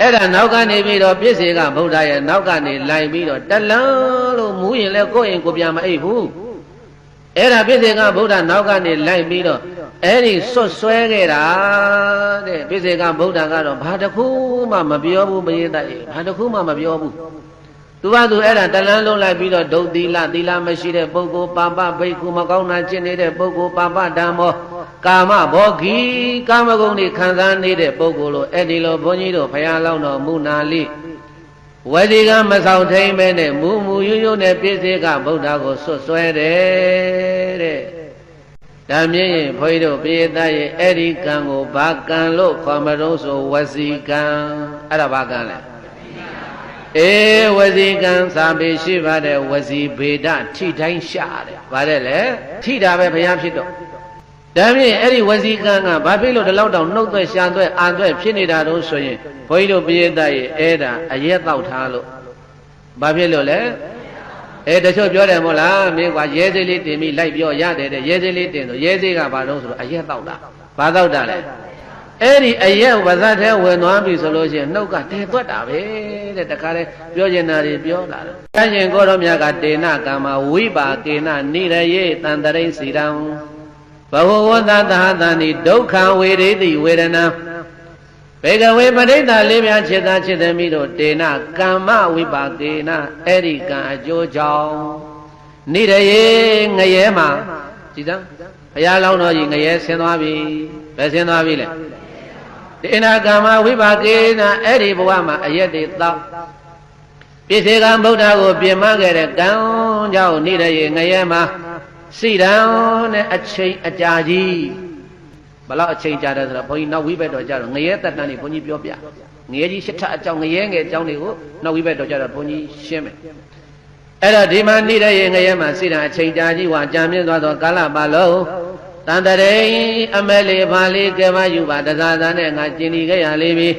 အဲ့ဒါနောက်ကနေပြီးတော့ပြည့်စေကဗုဒ္ဓရဲ့နောက်ကနေလိုက်ပြီးတော့တလန်းလို့မူးရင်လည်းကိုယ့်ရင်ကိုယ်ပြန်မအိပ်ဘူးအဲ့ဒါပြည့်စေကဗုဒ္ဓနောက်ကနေလိုက်ပြီးတော့အဲ့ဒီဆွတ်ဆွဲခဲ့တာတဲ့ပြည့်စေကဗုဒ္ဓကတော့ဘာတစ်ခုမှမပြောဘူးမရေးတတ်ဘာတစ်ခုမှမပြောဘူးသူကသူအဲ့ဒါတလန်းလုံးလိုက်ပြီးတော့ဒုတ်သီလသီလမရှိတဲ့ပုဂ္ဂိုလ်ပါပဘိက္ခုမကောင်းတာကျင့်နေတဲ့ပုဂ္ဂိုလ်ပါပဓမ္မော ကာမဘောဂီကာမဂုဏ်တွေခံစားနေတဲ့ပုဂ္ဂိုလ်လို့အဲ့ဒီလိုဘုန်းကြီးတို့ဘုရားလောင်းတော်မူနာလိဝတိကမဆောင်ထိန်ပဲနဲ့မူမူရွရွနဲ့ပြည့်စေကဗုဒ္ဓကိုဆွတ်ဆွဲတယ်တဲ့ဒါမြင်ရင်ဘုန်းကြီးတို့ပိယတရဲ့အဲ့ဒီကံကိုဘာကံလို့ခေါ်မလို့ဆိုဝစီကံအဲ့ဒါဘာကံလဲအေးဝစီကံစာပေရှိပါတယ်ဝစီဗေဒထိတိုင်းရှာတယ်ဗါတဲ့လေထိတာပဲဘုရားဖြစ်တော့ ဒါဖြင့်အဲ့ဒီဝစီကံကဘာဖြစ်လို့ဒီလောက်တောင်နှုတ်သွဲရှာသွဲအာသွဲဖြစ်နေတာတော့ဆိုရင်ဘုန်းကြီးတို့ပိယတရဲ့အဲ့ဒါအရက်တောက်ထားလို့ဘာဖြစ်လို့လဲအဲတချို့ပြောတယ်မို့လားမင်းကွာရဲစိလေးတင်ပြီးလိုက်ပြောရတယ်တဲ့ရဲစိလေးတင်ဆိုရဲစိကဘာလို့ဆိုတော့အရက်တောက်တာဘာတောက်တာလဲအဲ့ဒီအရက်ဝဇတ်ထဲဝင်သွားပြီဆိုလို့ရှိရင်နှုတ်ကတဲသွက်တာပဲတဲ့တခါလဲပြောကျင်တာတွေပြောလာတယ်။အဲရှင်ကိုရောမြတ်ကတေနကမ္မဝိပါကေနနိရယေတန်တရိစီရံ ဘဝဝတ္တသဟတန္တိဒုက္ခဝေရိတိဝေဒနာဘေကဝေပရိသလေးများခြေသားခြေသမီးတို့တေနကမ္မဝိပါကေနအဲ့ဒီကံအကျိုးကြောင့်နိရယေငရဲမှာကြည်စမ်းဘုရားလောင်းတော်ကြီးငရဲဆင်းသွားပြီဘယ်ဆင်းသွားပြီလဲတေနကမ္မဝိပါကေနအဲ့ဒီဘဝမှာအရက်တွေတောက်ပြည့်စေကံဗုဒ္ဓကိုပြင်မခဲ့တဲ့ကံကြောင့်နိရယေငရဲမှာ စိတံနဲ့အချိန်အကြာကြီးဘလောက်အချိန်ကြာတယ်ဆိုတော့ဘုန်းကြီးနောက်ဝိဘက်တော်ကြတော့ငရဲတက်တန်းနေဘုန်းကြီးပြောပြငရဲကြီးရှစ်ထအကြောင်းငရဲငယ်အကြောင်းတွေကိုနောက်ဝိဘက်တော်ကြတော့ဘုန်းကြီးရှင်းမယ်အဲ့တော့ဒီမှာနေတဲ့ရေငရဲမှာစိတံအချိန်ကြာကြီးဝါကြာမြင့်သွားတော့ကာလပါလုံးတန်တရိအမဲလေးဘာလေးကဲမယူပါတစားသားနဲ့ငါကျင်ဒီခဲ့ရလေးပြီ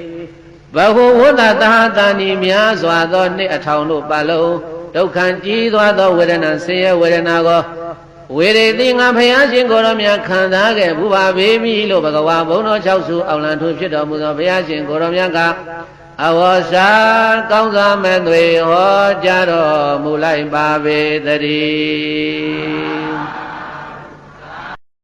ဘဟုဝတ္တသဟတာနိများစွာသောနှစ်အထောင်တို့ပါလုံးဒုက္ခကြီးသွားသောဝေဒနာဆင်းရဲဝေဒနာကို ဝေရေတိငါဖယားရှင်ကိုရောမြတ်ခံစားခဲ့ဘူးပါပေပြီလို့ဘဂဝါဘုံတော်၆စုအောင်လံထုဖြစ်တော်မူသောဘုရားရှင်ကိုရောမြတ်ကအဝေါစာကောင်းစားမဲ့တွေဟောကြားတော်မူလိုက်ပါပေတည်း